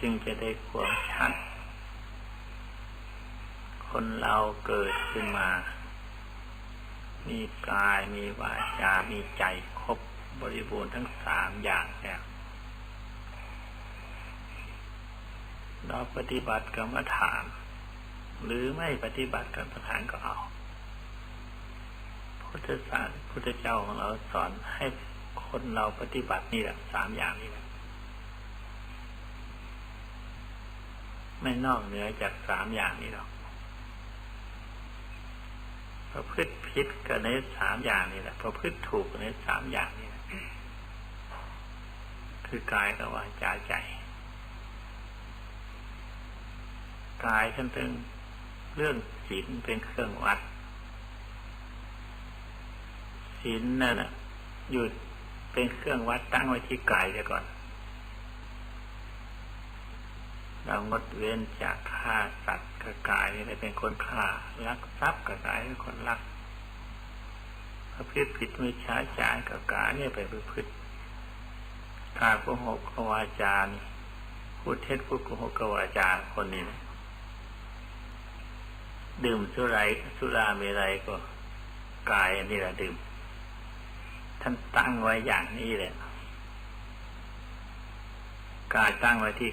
จึงจะได้ความชัด คนเราเกิดขึ้นมา มีกายมีวาจา มีใจครบบริบูรณ์ทั้งสามอย่างแล้วเราปฏิบัติกรรมฐาน หรือไม่ปฏิบัติกรรมฐานก็เอาพุทธศาสนาพุทธเจ้าของเราสอนให้คนเราปฏิบัตินี่แหละสามอย่างนี่แหละ ไม่นอกเหนือจากสามอย่างนี้หรอกประพฤติผิดกับในสามอย่างนี่แหละประพฤติถูกกับในสามอย่างนี่คือกายกับวาจาใจกายฉันถึงเรื่องศีลเป็นเครื่องวัดศีลนั่นน่ะหยุดเป็นเครื่องวัดตั้งไว้ที่กายเสียก่อน เรางดเว้นจากฆ่าสัตว์กับกายนี่เป็นคนฆ่ารักทรัพย์กับกายเป็นคนรักประพฤติผิดไม่ช้าจายกับกายเนี่ยไปประพฤติกาโกหกกวาจานพูดเท็จพูดโกหกกวาจาคนนี้นะดื่มสุไรสุราเมรัยก็กายอันนี้แหละดื่ม ท่านตั้งไว้อย่างนี้เลยกายตั้งไว้ที่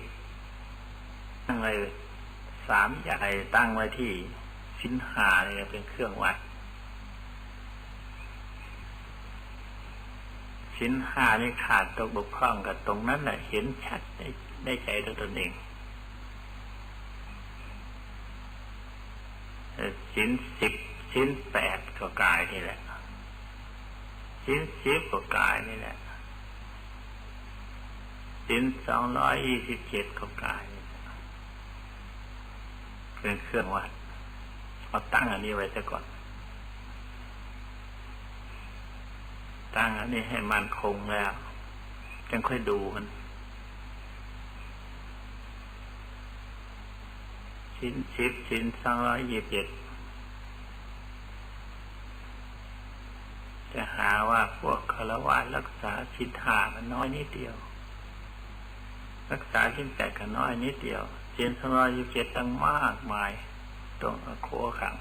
ตั้งไว้สามใหญ่ตั้งไว้ที่ชิ้นหาเนี่ยเป็นเครื่องวัดชิ้นหานี่ขาดตกบกพร่องกับตรงนั้นแหละเห็นชัดได้ได้ใจตัวตนเองชิ้นสิบชิ้นแปดก็กายนี่แหละชิ้นสิบก็กายนี่แหละชิ้นสองร้อยยี่สิบเจ็ดก็กาย เป็นเครื่องวัดเอาตั้งอันนี้ไว้ซะก่อน ตั้งอันนี้ให้มันคงแล้วจึงค่อยดูมันชิ้นสิบชิ้นสองร้อยยี่สิบเจ็ดจะหาว่าพวกคารวะรักษาชิ้นหามันน้อยนิดเดียว รักษาชิ้นแปดก็น้อยนิดเดียว ชิ้นสองร้อยยี่สิเจ็ดตั้งมากมายตรงโคขัง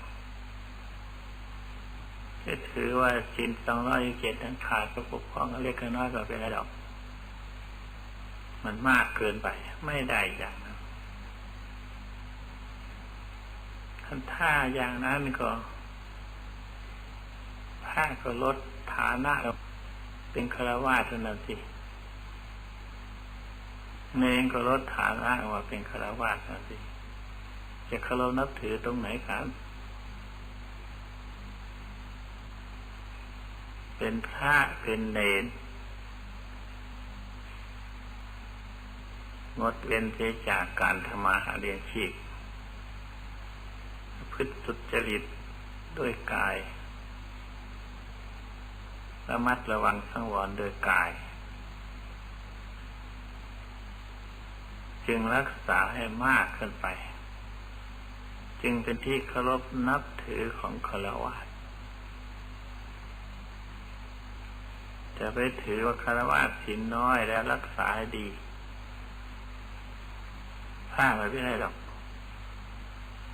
จะถือว่าชิ้นสองร้อยเจ็ดทั้งขาดก็ปกป้องเล็กน้อยก็เป็นระดับมันมากเกินไป ไม่ได้อย่างนั้นถ้าอย่างนั้นก็ถ้าก็ลดฐานะเราเป็นคารวะเท่านั้นสิ เนงก็ลดฐานะว่าเป็นคารวะนั้นสิจะเคารพนับถือตรงไหนครับ เป็นพระเป็นเนนงดเว้นเสียจากการทำมาหาเลี้ยงชีพพฤติสุจริตด้วยกาย ระมัดระวังสังวรโดยกาย จึงรักษาให้มากขึ้นไป จึงเป็นที่เคารพนับถือของคารวะจะไปถือว่าคารวะสินน้อยแล้วรักษาให้ดีผ้าไม่ได้หรอก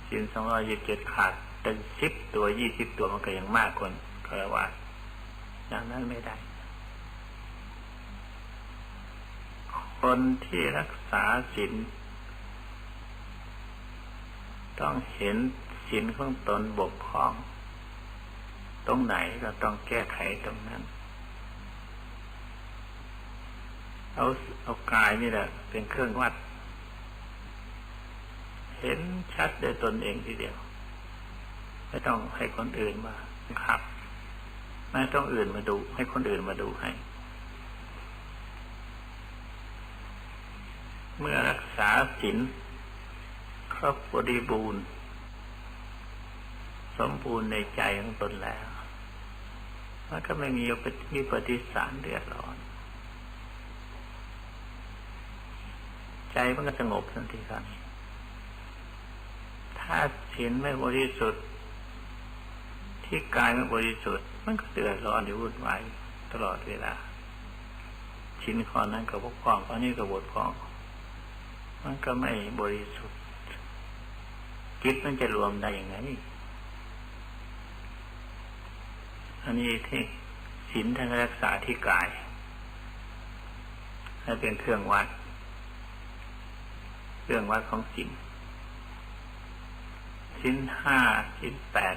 สินสองร้อยยี่สิบเจ็ดขาดเป็นสิบตัวยี่สิบตัวมันก็ยังมากกว่าคารวะอย่างนั้นไม่ได้ คนที่รักษาศีลต้องเห็นศีลของตนบกพร่อง ตรงไหนก็ต้องแก้ไขตรงนั้น เอาเอากายนี่แหละ เป็นเครื่องวัด เห็นชัดด้วยตนเองทีเดียว ไม่ต้องให้คนอื่นมาครับ ไม่ต้องอื่นมาดู ให้คนอื่นมาดูให้ เมื่อรักษาศีลครบบริบูรณ์ สมบูรณ์ในใจของตนแล้วมันก็ไม่มีมีปฏิสารเดือดร้อน ใจมันก็สงบทันทีครับ ถ้าศีลไม่บริสุทธิ์ ที่กายไม่บริสุทธิ์ มันก็เดือดร้อนอยู่วุ่นวายตลอดเวลาชิ้นข้อนั้นกับบกพร่องข้อนี้กับบกพร่อง มันก็ไม่บริสุทธิ์ จิตมันจะรวมได้ยังไง อันนี้ที่ศีลท่านรักษาที่กาย ให้เป็นเครื่องวัด เครื่องวัดของศีลศีลห้าศีลแปด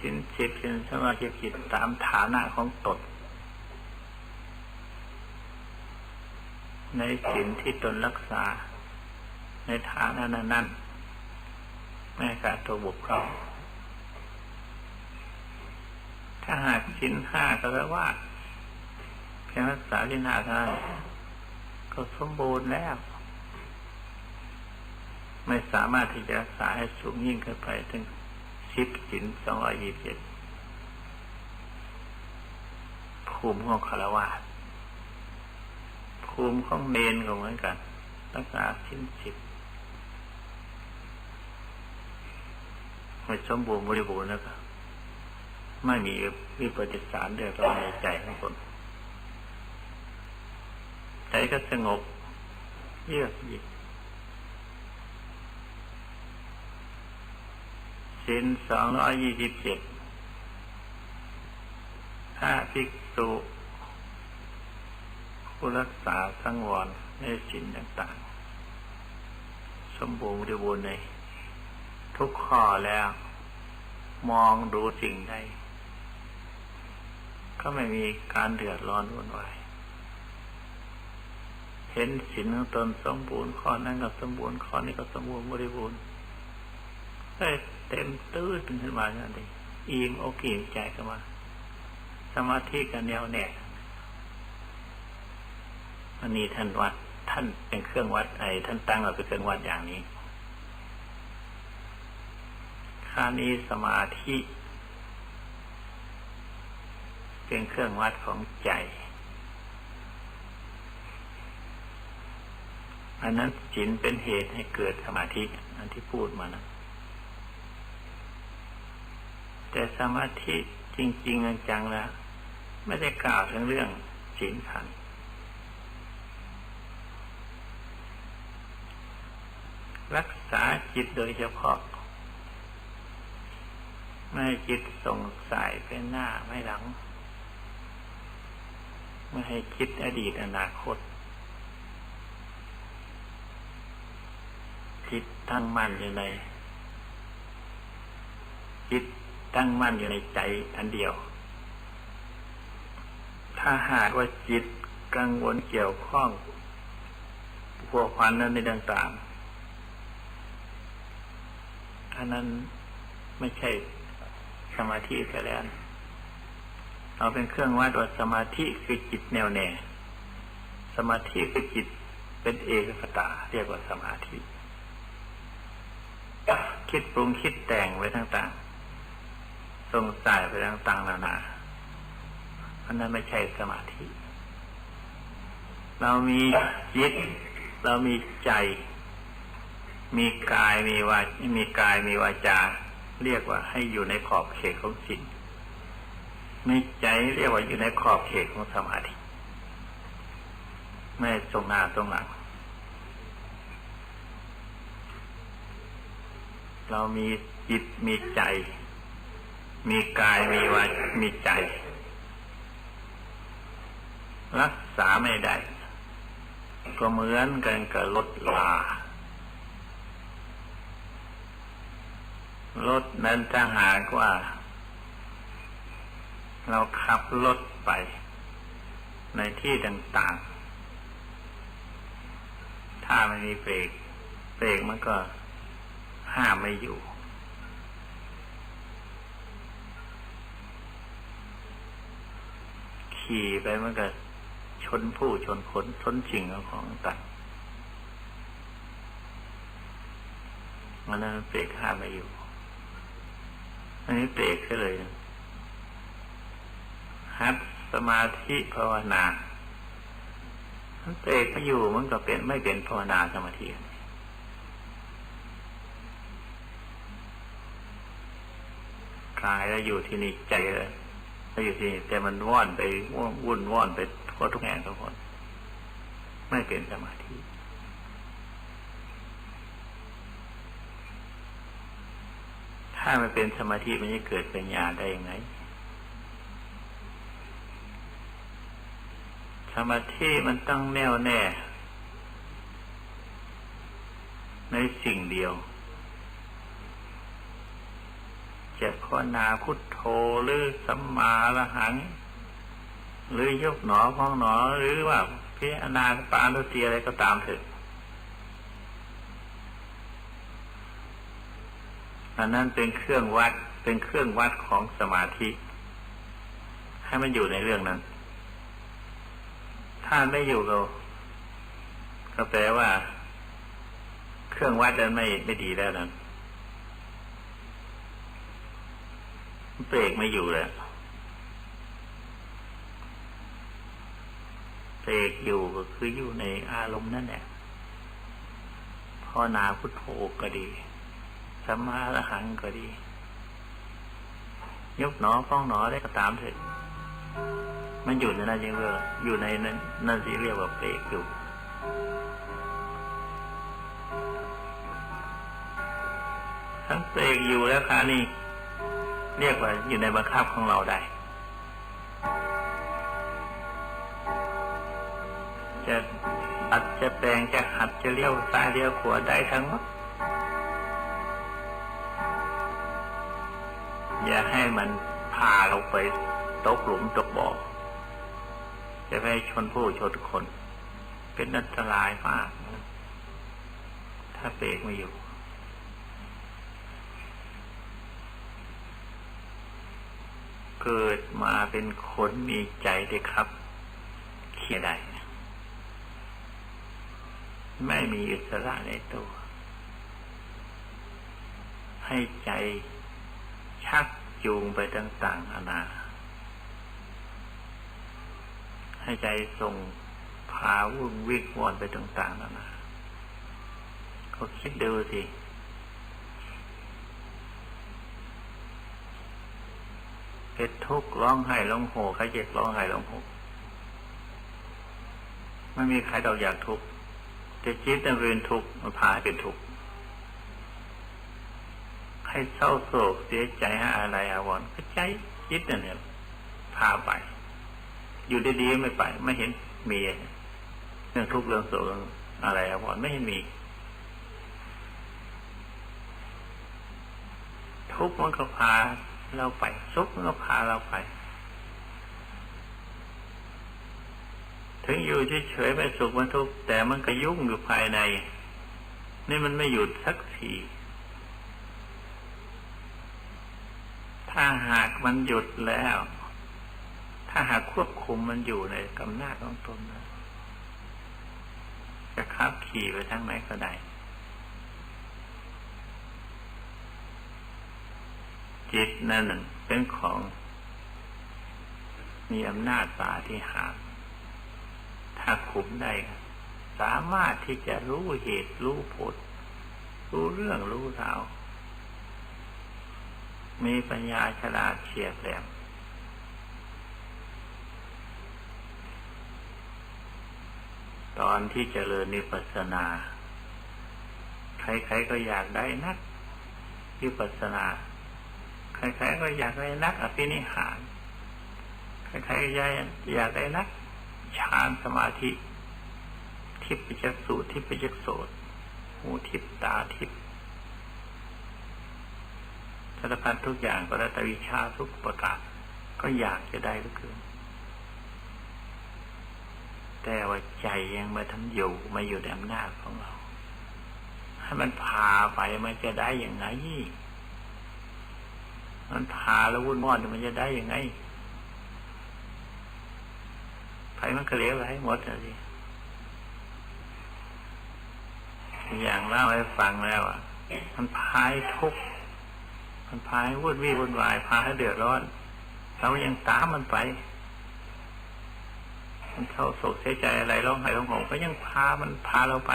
ศีลสิบศีลสมาธิจิตตามฐานะของตนในศีลที่ตนรักษา ในฐานะนั้นนั้นแม่การตัวบุคคลถ้าหากชิ้นห้าก็แปลว่าเพียงรักษาลิ้นหาเท่านั้นก็สมบูรณ์แล้ว ไม่สามารถที่จะรักษาให้สูงยิ่งขึ้นไปถึงสิบสินสองร้อยยี่สิบเจ็ดภูมิของคารวะภูมิของเมนก็เหมือนกัน รักษาชิ้นสิบ ไม่สมบูรณ์บริบูรณ์แล้วก็ไม่มีวิปฏิสารเดือดร้อนในใจของคนใจก็สงบเยือกเย็นสินสองร้อยยี่สิบเจ็ดถ้าภิกษุผู้รักษาสังวรในสินต่างๆ สมบูรณ์บริบูรณ์ใน ทุกข้อแล้ว มองดูสิ่งใดก็ไม่มีการเดือดร้อนวุ่นวายเห็นสินของตนสมบูรณ์ข้อนั้นก็สมบูรณ์ข้อนี้ก็สมบูรณ์บริบูรณ์ได้เต็มตื้นขึ้นมาอย่างนี้อิ่มอกอิ่มใจกันมาสมาธิกันแนวแน่อันนี้ท่านวัด ท่านเป็นเครื่องวัดไอ้ท่านตั้งเราเป็นเครื่องวัดอย่างนี้ ค่านี้สมาธิ เป็นเครื่องวัดของใจ อันนั้นจินเป็นเหตุให้เกิดสมาธิ อันที่พูดมานะ แต่สมาธิจริง ๆ จังๆแล้วไม่ได้กล่าวถึงเรื่องจินขันรักษาจิตโดยเฉพาะ ไม่จิตส่งสายไปหน้าไม่หลัง ไม่ให้คิดอดีตอนาคต คิดตั้งมั่นอยู่ในคิดตั้งมั่นอยู่ในใจอันเดียว ถ้าหากว่าจิตกังวลเกี่ยวข้องพวกพันนั้นในต่างๆอันนั้นไม่ใช่ สมาธิแค่แล้วเอาเป็นเครื่องวัดว่าสมาธิคือจิตแน่วแน่ สมาธิคือจิตเป็นเอกคตาเรียกว่าสมาธิคิดปรุงคิดแต่งไว้ต่างๆส่งสายไปต่างๆนานาอันนั้นไม่ใช่สมาธิ เรามีจิต เรามีใจ มีกายมีวามีกายมีวาจา เรียกว่าให้อยู่ในขอบเขตของสิ่งมีใจเรียกว่าอยู่ในขอบเขตของสมาธิไม่ตรงหน้าตรงหลัง เรามีจิตมีใจ มีกายมีวามีใจ รักษาไม่ได้ ก็เหมือนกันกับรถลา รถนั้นถ้าหากว่า เราขับรถไป ในที่ต่าง ๆ ถ้าไม่มีเบรกเบรกมันก็ห้ามไม่อยู่ ขี่ไปมันก็ชนผู้ชนคนชนชิงของต่างมันนั้นเบรกห้ามไม่อยู่ อันนี้เบรกเลยหัดสมาธิภาวนามันเตะไม่อยู่มันก็เป็นไม่เป็นภาวนาสมาธิกายแล้วอยู่ที่นี่ใจเลยแล้วอยู่ที่นี่แต่มันว่อนไปวุ่นว่อนไปทั่วทุกแห่งทุกคน ไม่เป็นสมาธิ ถ้ามันเป็นสมาธิมันจะเกิดปัญญาได้ยังไง สมาธิมันต้องแน่วแน่ ในสิ่งเดียว จะภาวนาพุทโธหรือสัมมาละหัง หรือยกหนอพองหนอหรือว่าพิจารณาปานุตีอะไรก็ตามเถอะ อันนั้นเป็นเครื่องวัดเป็นเครื่องวัดของสมาธิ ให้มันอยู่ในเรื่องนั้น ถ้าไม่อยู่เราก็แปลว่า เครื่องวัดนั้นไม่ไม่ดีแล้วนั้นเบรกไม่อยู่เลยเบรกอยู่ก็คืออยู่ในอารมณ์นั่นแหละพอนาพุทโธก็ดี สัมมาละหังก็ดี ยกหนอฟ้องหนอได้ก็ตามเถิดมันอยู่ในนั้นยังเรียกอยู่ในนั้นนั่นสิเรียกว่าเปรกอยู่ทั้งเปรกอยู่แล้วค่ะนี่เรียกว่าอยู่ในบังคับของเราได้ จะอัดจะแปลงจะหัดจะเลี้ยวซ้ายเลี้ยวขวาได้ทั้งหมด อย่าให้มันพาเราไปตกหลุมตกบ่อจะไปชนผู้ชนคน เป็นอันตรายมาก ถ้าเบรกไม่อยู่ เกิดมาเป็นคนมีใจเลยครับเขียได้ไม่มีอิสระในตัว ให้ใจชัก จูงไปต่างๆนานาให้ใจส่งพาวุ่นวิกวอนไปต่างๆนานาก็คิดดูสิเป็นทุกข์ร้องไห้ร้องโหใครเจ็บร้องไห้ร้องโหไม่มีใครเราอยากทุกข์แต่จิตนั้นเป็นทุกข์มันพาให้เป็นทุกข์ ให้เศร้าโศกเสียใจหาอะไรอาวรณ์ก็ใจคิดนั่นเนี่ยพาไป อยู่ดีๆไม่ไป ไม่เห็นมีเรื่องทุกข์เรื่องโศกอะไรอาวรณ์ไม่เห็นมี ทุกข์มันก็พาเราไปสุขมันก็พาเราไป ถึงอยู่เฉยๆไม่สุขไม่ทุกข์แต่มันก็ยุ่งอยู่ภายใน นี่มันไม่หยุดสักที ถ้าหากมันหยุดแล้ว ถ้าหากควบคุมมันอยู่ในกำนาจของตนนะจะขับขี่ไปทั้งไหนก็ได้ จิตนั่นเป็นของมีอำนาจปาที่หาถ้าคุมได้ สามารถที่จะรู้เหตุรู้ผล รู้เรื่องรู้ราว มีปัญญาฉลาดเฉียบแหลมตอนที่เจริญนิพพานา ใครๆก็อยากได้นักนิพพานา ใครๆก็อยากได้นักอภินิหาร ใครๆก็อยากได้นักฌานสมาธิ ทิพยจักสูทิพยจักโสหูทิพตาทิพารพัดทุกอย่างก็ได้แต่วิชาทุกประการก็อยากจะได้ก็คือแต่ว่าใจยังม่ทันอยู่มาอยู่ในอำนาจของเรา ให้มันพาไปมันจะได้อย่างไงมันพาแล้ววุ่นวอนมันจะได้อย่างไงไปมันก็เลี้ยวไรหมดเลยอย่างเล่าให้ฟังแล้วอะมันพายทุก มันพาให้วุ่นวี่วุ่นวายพาให้เดือดร้อนเรายังตามมันไป มันเข้าโศกเสียใจอะไรร้องไห้ร้องห่มก็ยังพามันพาเราไป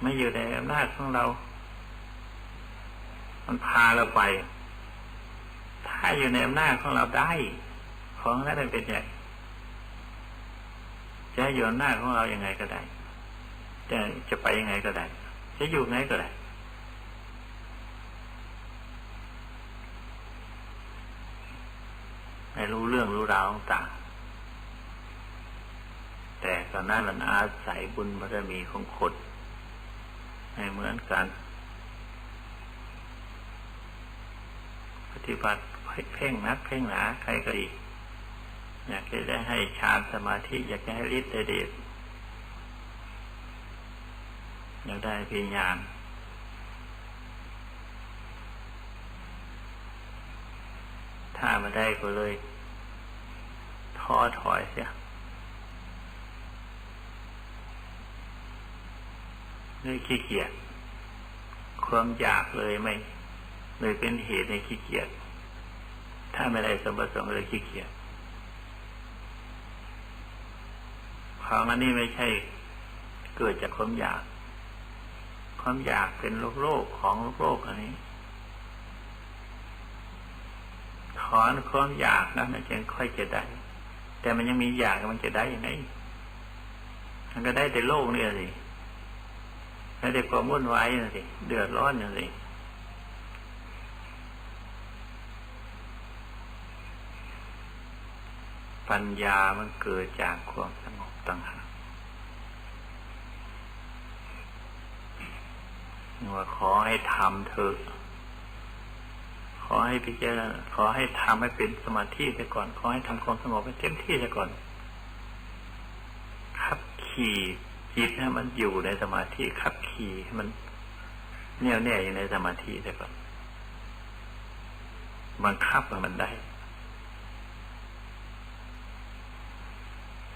ไม่อยู่ในอำนาจของเรา มันพาเราไป ถ้าอยู่ในอำนาจของเราได้ ของนั้นเป็นใหญ่จะอยู่อำนาจของเรายังไงก็ได้จะจะไปยังไงก็ได้ จะอยู่ไงก็ได้ เรื่องรู้ราวต่างแต่ก็นั้นมันอาศัยบุญบารมีของคนให้เหมือนกัน ปฏิบัติเพ่งนักเพ่งหนาใครก็อีก อยากจะได้ให้ฌานสมาธิ อยากจะให้ฤทธิ์เดชอยากได้พิญญาณถ้ามาได้ก็เลย อถอยเสียเลยขี้เกียจความอยากเลยไม่เลยเป็นเหตุในขี้เกียจถ้าไม่ได้สมบัติสมเลยขี้เกียจของอันนี้ไม่ใช่เกิดจากความอยาก ความอยากเป็นโลกโลกของโลกโลกอันนี้ถอนความอยากนะมันจึงค่อยจะได้ แต่มันยังมีอย่ากมันจะได้ยังไงมันก็ได้แต่โลกนี่สิได้แต่ความวุ่นวายนี่สิเดือดร้อนนี่สิปัญญามันเกิดจากความสงบต่างหากว่าขอให้ทำเถอะ อให้พิจารณาขอให้ทำให้เป็นสมาธิไปก่อน ขอให้ทำความสงบให้เต็มที่ไปก่อน ขับขี่จิตให้มันอยู่ในสมาธิขับขี่ให้มันแน่วแน่อยู่ในสมาธิไปก่อนบังคับมันได้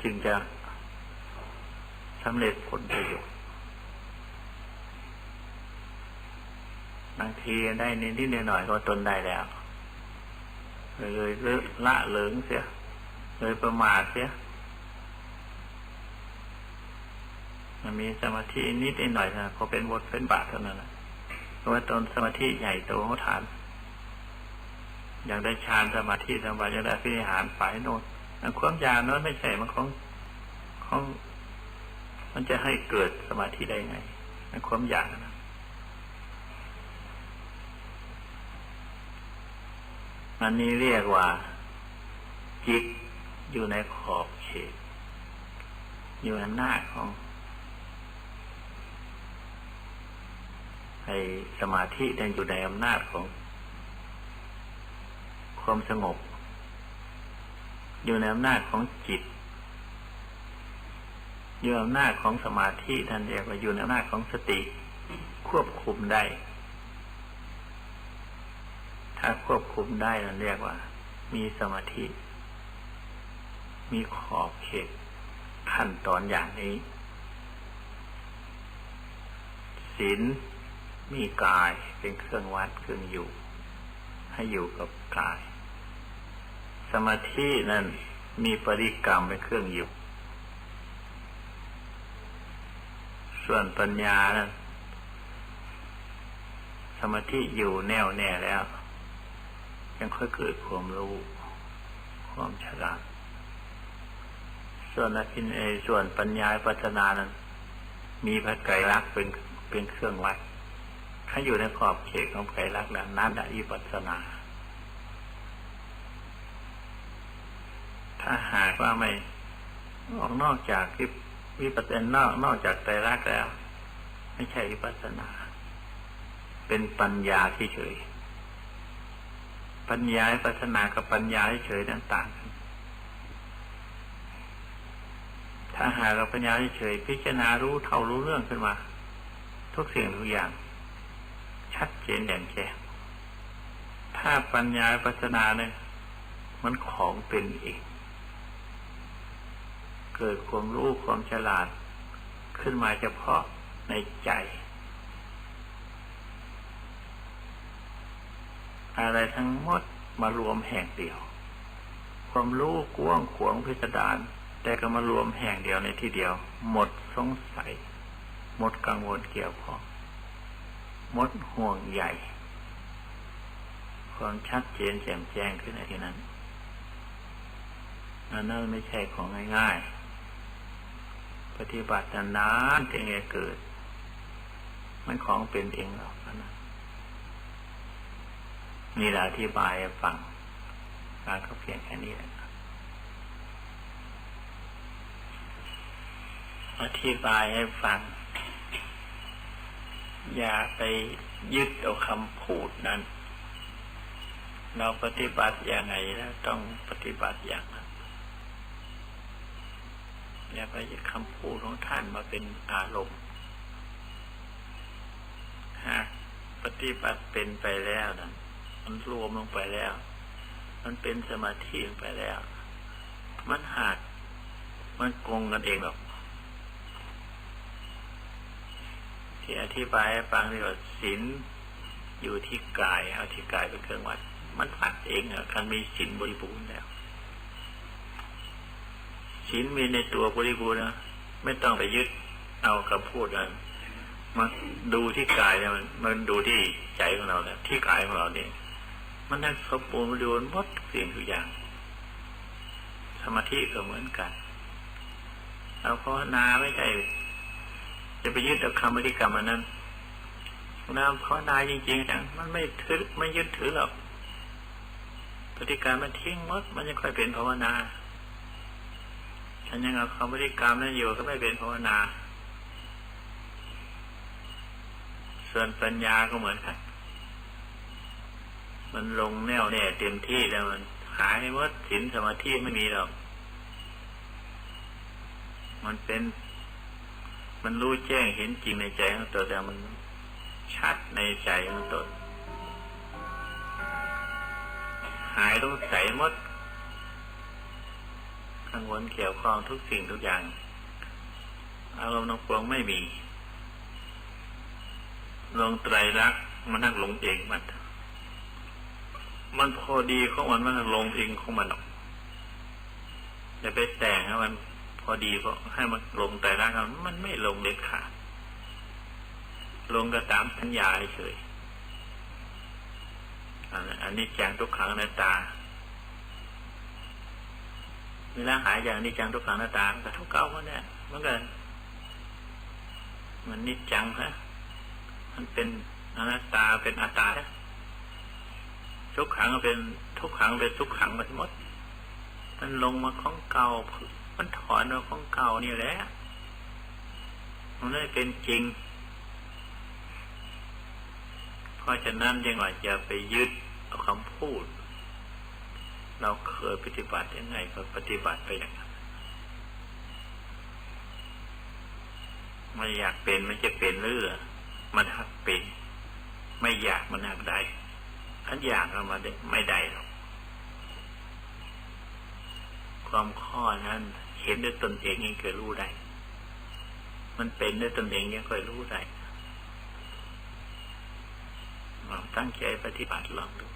จึงจะสำเร็จผลประโยชน์ บางทีได้นิดนิดหน่อยก็ตนได้แล้วเลยเลยละเหลิงเสีย เลยประมาทเสียมันมีสมาธินิดหน่อยนะพอเป็นบทเป็นบาทเท่านั้นแหละเพราะว่าตนสมาธิใหญ่โตเขาฐาน อยากได้ฌานสมาธิสมาธิอยากได้พิหารฝ่ายโน้นความยาวนั้นไม่ใช่มันของของ มันจะให้เกิดสมาธิได้ไงมันความอยากนะ อันนี้เรียกว่า จิตอยู่ในขอบเขต อยู่ในหน้าของไอ้สมาธิยังอยู่ในอำนาจของ ความสงบ อยู่ในอำนาจของจิต อยู่ในอำนาจของสมาธิท่านเรียกว่าอยู่ในอำนาจของสติ ควบคุมได้ ถ้าควบคุมได้เราเรียกว่า มีสมาธิ มีขอบเขตขั้นตอนอย่างนี้ศีลมีกายเป็นเครื่องวัดเครื่องอยู่ ให้อยู่กับกาย สมาธินั่นมีปริกรรมเป็นเครื่องอยู่ ส่วนปัญญานั้นสมาธิอยู่แน่วแน่แล้ว ยังค่อยเกิดความรู้ ความฉลาด ส่วนอภินเอส่วนปัญญาปัฒนานั้น มีพระไกรลักษณ์เป็นเป็นเครื่องวัด ถ้าอยู่ในขอบเขตของไกรลักษณ์แล้วนั้นอิปัสนา ถ้าหากว่าไม่ออกนอกจากที่วิปัสสนานอกนอกจากไตรลักษณ์แล้ว ไม่ใช่วิปัสสนา เป็นปัญญาที่เฉย ปัญญาปัฒนากับปัญญาเฉยต่างกันถ้าหากเราปัญญาเฉยพิจารณารู้เท่ารู้เรื่องขึ้นมา ทุกสิ่งทุกอย่าง ชัดเจนแจ่มแจ้งถ้าปัญญาปัฒนาเนี่ยมันของเป็นเองเกิดความรู้ความฉลาดขึ้นมาเฉพาะในใจ อะไรทั้งหมดมารวมแห่งเดียว ความรู้กว้างขวางพิสดารแต่ก็มารวมแห่งเดียวในที่เดียว หมดสงสัย หมดกังวลเกี่ยวข้องหมดห่วงใหญ่ ความชัดเจนแจ่มแจ้งขึ้นในที่นั้นนั่นไม่ใช่ของง่ายๆ ปฏิบัตินานๆจึงจะเกิด มันของเป็นเองหรอกนะ นี่เราอธิบายฟังเราก็เพียงแค่นี้แหละอธิบายให้ฟัง อย่าไปยึดเอาคำพูดนั้น เราปฏิบัติอย่างไรแล้วต้องปฏิบัติอย่างอย่าไปยึดคำพูดของท่านมาเป็นอารมณ์ฮะปฏิบัติเป็นไปแล้วนั้น มันรวมลงไปแล้ว มันเป็นสมาธิลงไปแล้ว มันหาดมันกงกันเองหรอกที่อธิบายให้ฟังนี่ว่าศีลอยู่ที่กายเอาที่กายเป็นเครื่องวัด มันวัดเองอะคันมีศีลบริบูรณ์แล้วศีลมีในตัวบริบูรณ์นะไม่ต้องไปยึดเอาคำพูดนั้นมาดูที่กายเนี่ยมันมันดูที่ใจของเราเนี่ยที่กายของเราเนี่ย มันนั้สมบูรณ์บริบูรณ์หมดทุกสิ่งทุกอย่าง สมาธิก็เหมือนกันเราภาวนาไม่ใช่จะไปยึดเอาคำบริกรรมอันนั้นนาภาวนาจริงๆจังมันไม่ถือไม่ยึดถือหรอกปฏิการมันทิ้งมดมันยังค่อยเป็นภาวนาฉันยังเอาคำบริกรรมนั้นอยู่ก็ไม่เป็นภาวนา ส่วนปัญญาก็เหมือนกัน มันลงแน่วแน่เต็มที่แล้วมันหายหมดสินสมาธิไม่มีหรอก มันเป็น มันรู้แจ้งเห็นจริงในใจของตัวแต่มันชัดในใจของตนหายรู้ใสหมดกังวลเกี่ยวข้องทุกสิ่งทุกอย่าง อารมณ์นองปวงไม่มี ลงไตรลักษณ์มันนั่งหลงเองมัน มันพอดีของมันมันลงเองของมันหรอกอย่าไปแต่งให้มันพอดีเพราะให้มันลงไตรลักษณ์มันไม่ลงเด็ดขาดลงก็ตามสัญญาเฉยอันนี้แจงทุกขังในตาเวลาหายอย่างนี้จังทุกขังในตาก็เท่าเก่ามันเนี่ยมันก็มันนิจจังฮะมันเป็นอนัตตาเป็นอัตตาทุ กขังเป็นทุกขังเป็นทุกขังหมดหมด มันลงมาของเก่า มันถอนมาของเก่านี่แหละ มันไม่เป็นจริง เพราะฉะนั้นยังว่าจะไปยึดเอาคำพูด เราเคยปฏิบัติยังไงก็ปฏิบัติไปอย่างนั้นไม่อยากเป็นมันจะเป็นเรือมันหักเป็น ไม่อยากมันหักได้ อันอยากเรามาได้ไม่ได้หรอกความข้อนั้น เห็นด้วยตนเองยังเคยรู้ได้ มันเป็นด้วยตนเองยังเคยรู้ได้ตั้งใจปฏิบัติลองดู